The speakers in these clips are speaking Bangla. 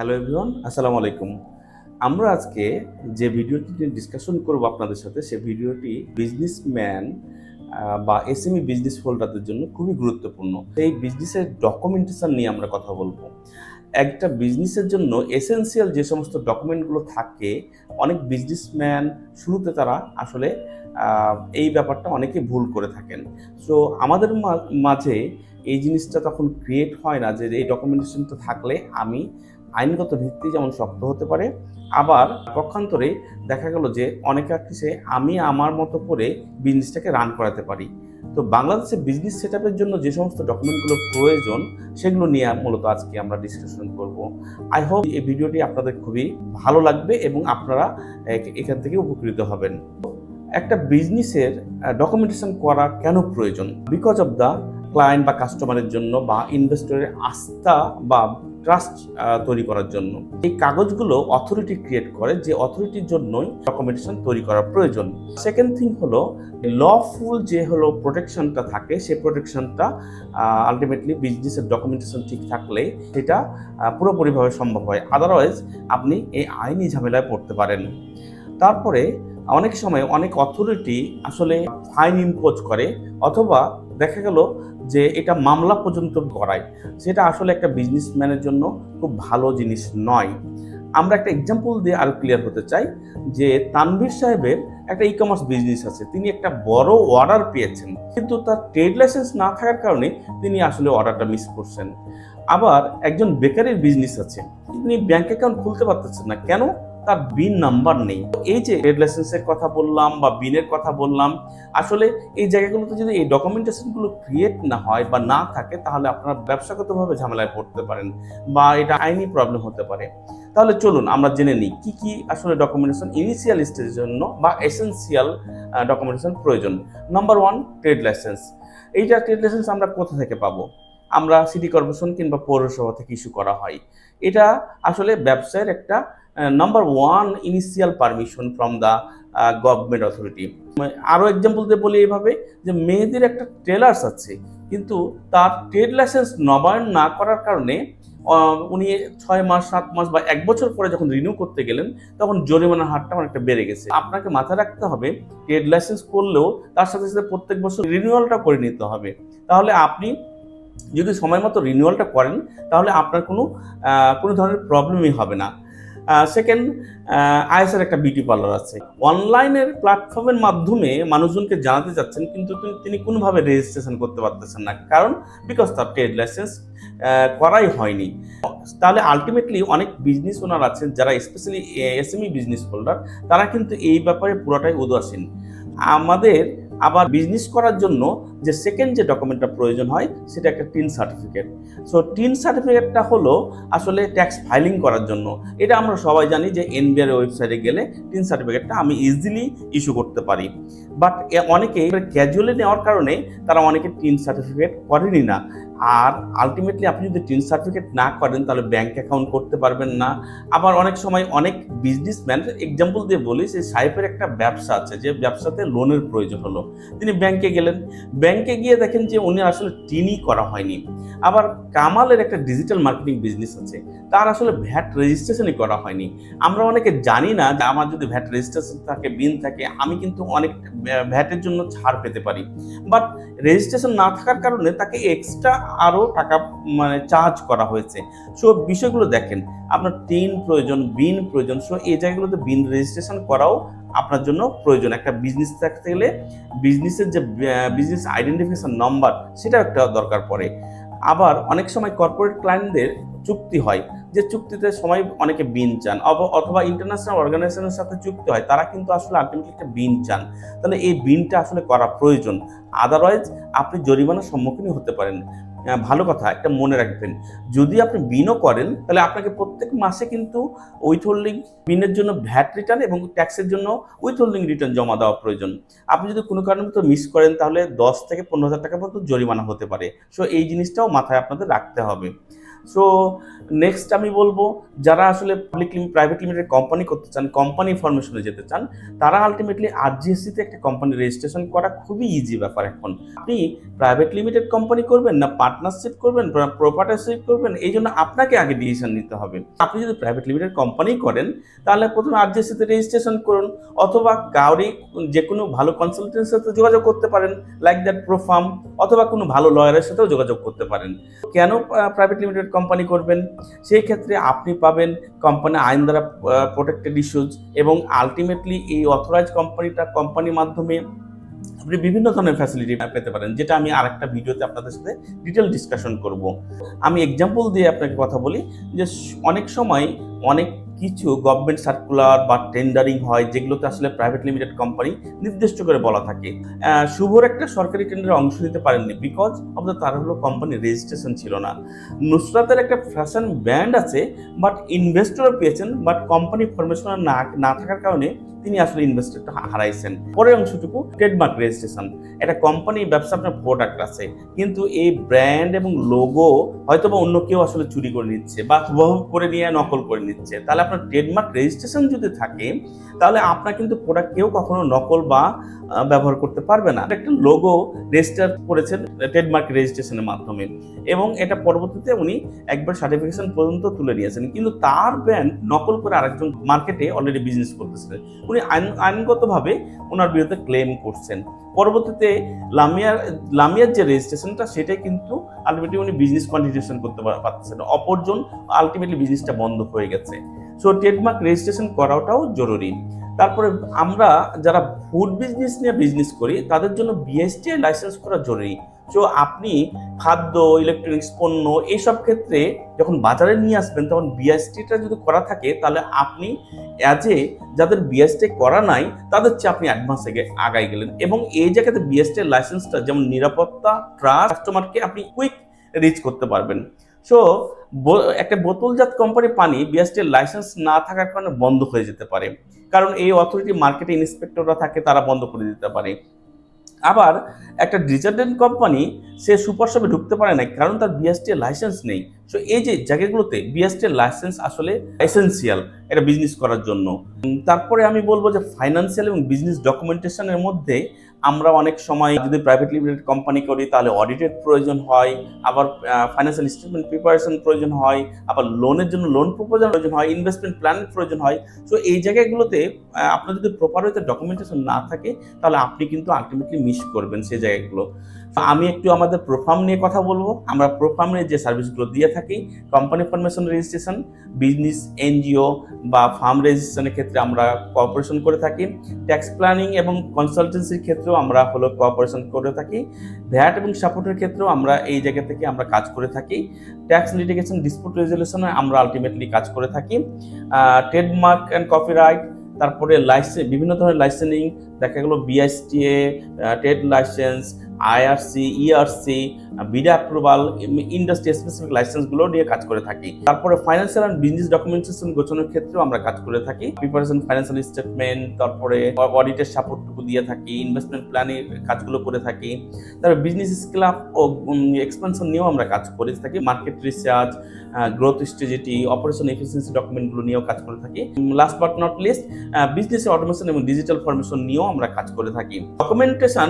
হ্যালো এভরিওয়ান, আসসালামু আলাইকুম। আমরা আজকে যে ভিডিওটি নিয়ে ডিসকাশন করব আপনাদের সাথে, সে ভিডিওটি বিজনেসম্যান বা এসএমই বিজনেস হোল্ডারদের জন্য খুবই গুরুত্বপূর্ণ। এই বিজনেসের ডকুমেন্টেশন নিয়ে আমরা কথা বলব। একটা বিজনেসের জন্য এসেনশিয়াল যে সমস্ত ডকুমেন্টগুলো থাকে, অনেক বিজনেসম্যান শুরুতে তারা আসলে এই ব্যাপারটা অনেকে ভুল করে থাকেন। সো আমাদের মাঝে এই জিনিসটা তখন ক্রিয়েট হয় না যে এই ডকুমেন্টেশনটা থাকলে আমি আইনগত ভিত্তি যেমন শক্ত হতে পারে, আবার পক্ষান্তরে দেখা গেল যে অনেকে অনেকাংশে আমি আমার মতো করে বিজনেসটাকে রান করাতে পারি। তো বাংলাদেশে বিজনেস সেট জন্য যে সমস্ত ডকুমেন্টগুলো প্রয়োজন, সেগুলো নিয়ে মূলত আজকে আমরা ডিসকাশন করব। আই হোপ এই ভিডিওটি আপনাদের খুবই ভালো লাগবে এবং আপনারা এখান থেকে উপকৃত হবেন। একটা বিজনেসের ডকুমেন্টেশন করা কেন প্রয়োজন? বিকজ অফ দ্য ক্লায়েন্ট বা কাস্টমারের জন্য বা ইনভেস্টরের আস্থা বা ট্রাস্ট তৈরি করার জন্য। এই কাগজগুলো অথরিটি ক্রিয়েট করে যে অথরিটির জন্যই ডকুমেন্টেশন তৈরি করা প্রয়োজন। সেকেন্ড থিং হলো লফুল যে হলো প্রোটেকশনটা থাকে সেই প্রোটেকশনটা আলটিমেটলি বিজনেসের ডকুমেন্টেশন ঠিক থাকলে সেটা পুরোপুরিভাবে সম্ভব হয়। আদারওয়াইজ আপনি এই আইনি ঝামেলায় পড়তে পারেন। তারপরে অনেক সময় অনেক অথরিটি আসলে ফাইন ইম্পোজ করে, অথবা দেখা গেল যে এটা মামলা পর্যন্ত করায় সেটা আসলে একটা বিজনেসম্যানের জন্য খুব ভালো জিনিস নয়। আমরা একটা এক্সাম্পল দিয়ে আরও ক্লিয়ার হতে চাই যে তানভীর সাহেবের একটা ই কমার্স বিজনেস আছে। তিনি একটা বড় অর্ডার পেয়েছেন, কিন্তু তার ট্রেড লাইসেন্স না থাকার কারণে তিনি আসলে অর্ডারটা মিস করছেন। আবার একজন বেকারির বিজনেস আছে, তিনি ব্যাংক অ্যাকাউন্ট খুলতে পারতেছেন না। কেন? তার বিন নাম্বার নেই। এই যে ট্রেড লাইসেন্সের কথা বললাম বা বিনের কথা বললাম, আসলে এই জায়গাগুলোতে যদি এই ডকুমেন্টেশনগুলো ক্রিয়েট না হয় বা না থাকে, তাহলে আপনারা ব্যবসাগতভাবে ঝামেলায় পড়তে পারেন বা এটা আইনি প্রবলেম হতে পারে। তাহলে চলুন আমরা জেনে নিই কি কি আসলে ডকুমেন্টেশন ইনিশিয়াল স্টেজের জন্য বা এসেন্সিয়াল ডকুমেন্টেশন প্রয়োজন। নাম্বার ওয়ান ট্রেড লাইসেন্স এইটা ট্রেড লাইসেন্স আমরা কোথা থেকে পাবো? আমরা সিটি কর্পোরেশন কিংবা পৌরসভা থেকে ইস্যু করা হয়। এটা আসলে ব্যবসায়ের একটা number one initial permission from the government authority আরও এক্সাম্পল দিয়ে বলি এইভাবে যে মেয়েদের একটা ট্রেলার্স আছে, কিন্তু তার ট্রেড লাইসেন্স নবায়ন না করার কারণে উনি ছয় মাস, সাত মাস বা এক বছর পরে যখন রিনিউ করতে গেলেন, তখন জরিমানার হারটা অনেকটা বেড়ে গেছে। আপনাকে মাথায় রাখতে হবে ট্রেড লাইসেন্স করলেও তার সাথে সাথে প্রত্যেক বছর রিনিউয়ালটা করে নিতে হবে। তাহলে আপনি যদি সময় মতো রিনিউয়ালটা করেন, তাহলে আপনার কোনো কোনো ধরনের প্রবলেমই হবে না। সেকেন্ড আইএসের একটা বিউটি পার্লার আছে অনলাইনের প্ল্যাটফর্মের মাধ্যমে মানুষজনকে জানাতে চাচ্ছেন কিন্তু তিনি- কোনোভাবে রেজিস্ট্রেশন করতে পারতেছেন না কারণ বিকজ তার ট্রেড লাইসেন্স করাই হয়নি তাহলে আলটিমেটলি অনেক বিজনেস ওনার আছেন যারা স্পেশালি এসএমই বিজনেস হোল্ডার তারা কিন্তু এই ব্যাপারে পুরোটাই উদাসীন আমাদের আবার বিজনেস করার জন্য যে সেকেন্ড যে ডকুমেন্টটা প্রয়োজন হয়, সেটা একটা টিন সার্টিফিকেট সো টিন সার্টিফিকেটটা হলো আসলে ট্যাক্স ফাইলিং করার জন্য। এটা আমরা সবাই জানি যে এনবিআর ওয়েবসাইটে গেলে টিন সার্টিফিকেটটা আমি ইজিলি ইস্যু করতে পারি। বাট অনেকে ক্যাজুয়ালি নেওয়ার কারণে তারা অনেকে টিন সার্টিফিকেট করেনি না। আর আলটিমেটলি আপনি যদি টিন সার্টিফিকেট না করেন, তাহলে ব্যাংক অ্যাকাউন্ট করতে পারবেন না। আবার অনেক সময় অনেক বিজনেসম্যান এক্সাম্পল দিয়ে বলি যে সাহেবের একটা ব্যবসা আছে, যে ব্যবসাতে লোনের প্রয়োজন হলো। তিনি ব্যাংকে গেলেন। ব্যাংকে গিয়ে দেখেন যে উনি আসলে টিনই করা হয়নি। আবার কামালের একটা ডিজিটাল মার্কেটিং বিজনেস আছে, তার আসলে ভ্যাট রেজিস্ট্রেশনই করা হয়নি। আমরা অনেকে জানি না যে আমার যদি ভ্যাট রেজিস্ট্রেশন থাকে বিন থাকে, আমি কিন্তু অনেক ভ্যাটের জন্য ছাড় পেতে পারি। বাট রেজিস্ট্রেশন না থাকার কারণে তাকে এক্সট্রা আরও টাকা মানে চার্জ করা হয়েছে। সো বিষয়গুলো দেখেন, আপনার টিন প্রয়োজন বিন প্রয়োজন সো এই জায়গাগুলোতে বিন রেজিস্ট্রেশন করাও আপনার জন্য প্রয়োজন। একটা বিজনেস থাকতে গেলে বিজনেসের যে বিজনেস আইডেন্টিফিকেশন নাম্বার সেটা একটা দরকার পড়ে। আবার অনেক সময় কর্পোরেট ক্লায়েন্টদের চুক্তি হয়, যে চুক্তিতে সময় অনেকে বিন চান অথবা ইন্টারন্যাশনাল অর্গানাইজেশনের সাথে চুক্তি হয়, তারা কিন্তু আসলে আলটিমেটলি একটা বিন চান। তাহলে এই বিনটা আসলে করা প্রয়োজন। আদারওয়াইজ আপনি জরিমানার সম্মুখীন হতে পারেন। ভালো কথা, একটা মনে রাখবেন। যদি আপনি বিনও করেন, তাহলে আপনাকে প্রত্যেক মাসে কিন্তু উইথ হোল্ডিং বিনের জন্য ভ্যাট রিটার্ন এবং ট্যাক্সের জন্য উইথ হোল্ডিং রিটার্ন জমা দেওয়া প্রয়োজন। আপনি যদি কোনো কারণে তো মিস করেন, তাহলে দশ থেকে পনেরো হাজার টাকা পর্যন্ত জরিমানা হতে পারে। সো এই জিনিসটাও মাথায় আপনাদের রাখতে হবে। সো নেক্সট আমি বলব, যারা আসলে পাবলিক প্রাইভেট লিমিটেড কোম্পানি করতে চান কোম্পানি ফরমেশনে যেতে চান, তারা আলটিমেটলি আরজিএসসিতে একটা কোম্পানি রেজিস্ট্রেশন করা খুবই ইজি ব্যাপার এখন। আপনি প্রাইভেট লিমিটেড কোম্পানি করবেন না পার্টনারশিপ করবেন না প্রপার্টারশিপ করবেন, এই জন্য আপনাকে আগে ডিসিশন নিতে হবে। আপনি যদি প্রাইভেট লিমিটেড কোম্পানি করেন, তাহলে প্রথমে আরজিএসসিতে রেজিস্ট্রেশন করুন, অথবা কাউরি যে কোনো ভালো কনসালটেন্সির সাথে যোগাযোগ করতে পারেন লাইক দ্যাট প্রোফার্ম অথবা কোনো ভালো লয়ারের সাথেও যোগাযোগ করতে পারেন। কেন প্রাইভেট লিমিটেড কোম্পানি করবেন, সেই ক্ষেত্রে আপনি পাবেন কোম্পানি আইন দ্বারা প্রোটেক্টেড ইস্যুজ এবং আলটিমেটলি এই অথরাইজ কোম্পানিটা কোম্পানির মাধ্যমে আপনি বিভিন্ন ধরনের ফ্যাসিলিটি পেতে পারেন, যেটা আমি আর একটা ভিডিওতে আপনাদের সাথে ডিটেল ডিসকাশন করব। আমি এক্সাম্পল দিয়ে আপনাকে কথা বলি যে অনেক সময় অনেক কিছু গভর্নমেন্ট সার্কুলার বা টেন্ডারিং হয় যেগুলোতে আসলে প্রাইভেট লিমিটেড কোম্পানি নির্দিষ্ট করে বলা থাকে। শুভর একটা সরকারি টেন্ডারে অংশ নিতে পারেননি বিকজ দ্য তার হলো কোম্পানি রেজিস্ট্রেশন ছিল না। নুসরাতের একটা ফ্যাশন ব্র্যান্ড আছে বাট ইনভেস্টরও পেয়েছেন বাট কোম্পানি ফরমেশন না না থাকার কারণে তিনি আসলে ইনভেস্টরটা হারাইছেন। পরের অংশটুকু ট্রেডমার্ক রেজিস্ট্রেশন একটা কোম্পানি ব্যবসা আপনার প্রোডাক্ট আছে, কিন্তু এই ব্র্যান্ড এবং লোগো হয়তো বা অন্য কেউ আসলে চুরি করে নিচ্ছে বা করে নিয়ে নকল করে নিচ্ছে। তাহলে আপনার ট্রেডমার্ক রেজিস্ট্রেশন যদি থাকে, তাহলে আপনার কিন্তু প্রোডাক্ট কেউ কখনো নকল বা ব্যবহার করতে পারবে না। একটা লোগো রেজিস্টার করেছেন ট্রেডমার্ক রেজিস্ট্রেশনের মাধ্যমে। এবং এটা পরবর্তীতে উনি একবার সার্টিফিকেশন পর্যন্ত তুলে নিয়েছেন। কিন্তু তার ব্র্যান্ড নকল করে আরেকজন মার্কেটে অলরেডি বিজনেস করতেছিলেন উনি আইন, আইনগতভাবে ওনার বিরুদ্ধে ক্লেম করছেন। পরবর্তীতে লামিয়ার লামিয়ার যে রেজিস্ট্রেশনটা সেটাই কিন্তু আলটিমেটলি উনি বিজনেস কন্টিনিউশন করতে পারতেছে না। অপরজন আলটিমেটলি বিজনেসটা বন্ধ হয়ে গেছে। সো ট্রেডমার্ক রেজিস্ট্রেশন করাটাও জরুরি। তারপরে আমরা যারা ফুড বিজনেস নিয়ে বিজনেস করি, তাদের জন্য বিএসটি লাইসেন্স করা জরুরি। সো আপনি খাদ্য ইলেকট্রনিক্স পণ্য এইসব ক্ষেত্রে যখন বাজারে নিয়ে আসবেন, তখন বিএসটিটা যদি করা থাকে, তাহলে আপনি অ্যাজ এ যাদের বিএসটি করা নাই, তাদের চেয়ে আপনি অ্যাডভান্স থেকে আগাই গেলেন। এবং এই জায়গাতে বিএসটি লাইসেন্সটা যেমন নিরাপত্তা ট্রাস্ট কাস্টমারকে আপনি কুইক রিচ করতে পারবেন। সো একটা বোতলজাত কোম্পানি পানি বিএসটি লাইসেন্স না থাকার কারণে বন্ধ হয়ে যেতে পারে। কারণ এই অথরিটি মার্কেটে ইন্সপেক্টররা থাকে, তারা বন্ধ করে দিতে পারে। আবার একটা ডিটারজেন্ট কোম্পানি সে সুপার শপে ঢুকতে পারে না কারণ তার বিএসটি লাইসেন্স নেই। সো এই যে জায়গাগুলোতে বিএসটি লাইসেন্স আসলে এসেন্সিয়াল এটা বিজনেস করার জন্য। তারপরে আমি বলব যে ফাইন্যান্সিয়াল এবং বিজনেস ডকুমেন্টেশনের মধ্যে আমরা অনেক সময় যদি প্রাইভেট লিমিটেড কোম্পানি করি, তাহলে অডিটের প্রয়োজন হয়, আবার ফাইন্যান্সিয়াল স্টেটমেন্ট প্রিপারেশন প্রয়োজন হয়, আবার লোনের জন্য লোন প্রপোজাল প্রয়োজন হয় ইনভেস্টমেন্ট প্ল্যানের প্রয়োজন হয়। সো এই জায়গাগুলোতে আপনার যদি প্রপার হয়তো ডকুমেন্টেশন না থাকে, তাহলে আপনি কিন্তু আলটিমেটলি মিস করবেন সেই জায়গাগুলো। তো আমি একটু আমাদের প্রোফার্ম নিয়ে কথা বলব। আমরা প্রোফার্মের যে সার্ভিসগুলো দিয়ে থাকি company formation registration business NGO বা ফার্ম রেজিস্ট্রেশনের ক্ষেত্রে আমরা কোঅপারেশন করে থাকি। ট্যাক্স প্ল্যানিং এবং কনসালটেন্সির ক্ষেত্রেও আমরা হলো কোঅপারেশন করে থাকি। ভ্যাট এবং সাপোর্টের ক্ষেত্রেও আমরা এই জায়গা থেকে আমরা কাজ করে থাকি। ট্যাক্স লিটিগেশন ডিসপুট রেজলিউশনে আমরা আলটিমেটলি কাজ করে থাকি। ট্রেডমার্ক অ্যান্ড কপিরাইট তারপরে লাইসেন্স বিভিন্ন ধরনের লাইসেন্সিং দেখা গেলো BSTA trade license IRC ERC BIDA approval industry specific লাইসেন্সগুলো নিয়ে কাজ করে থাকি। তারপরে ফাইন্যান্সিয়াল অ্যান্ড বিজনেস ডকুমেন্টেশন গোছানোর ক্ষেত্রেও আমরা কাজ করে থাকি। প্রিপারেশন ফাইন্যান্সিয়াল স্টেটমেন্ট তারপরে অডিটের সাপোর্টটুকু দিয়ে থাকি ইনভেস্টমেন্ট প্ল্যানের কাজগুলো করে থাকি। তারপরে বিজনেস স্কেল ও এক্সপেনশন নিয়েও আমরা কাজ করে থাকি। Market research growth strategy operation efficiency ডকুমেন্টগুলো নিয়েও কাজ করে থাকি। Last but not least business automation এবং ডিজিটাল ফরমেশন নিয়েও আমরা কাজ করে থাকি। ডকুমেন্টেশন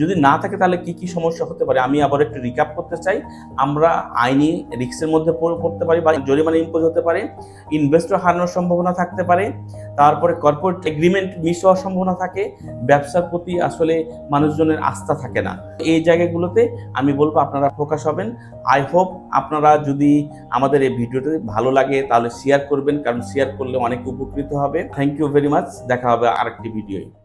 যদি না থাকে তাহলে কি কি সমস্যা হতে পারে? আমি আবার একটু রিক্যাপ করতে চাই। আমরা আইনি রিক্সের মধ্যে পড়ে- পড়তে পারি বা জরিমানা ইম্পোজ হতে পারে। ইনভেস্টর হারানোর সম্ভাবনা থাকতে পারে। তারপরে কর্পোরেট এগ্রিমেন্ট মিস হওয়ার সম্ভাবনা থাকে। ব্যবসার প্রতি আসলে মানুষজনের আস্থা থাকে না। এই জায়গাগুলোতে আমি বলব আপনারা ফোকাস হবেন। আই হোপ আপনারা যদি আমাদের এই ভিডিওটি ভালো লাগে তাহলে শেয়ার করবেন, কারণ শেয়ার করলে অনেক উপকৃত হবে। থ্যাংক ইউ ভেরি মাচ দেখা হবে আরেকটি ভিডিওয়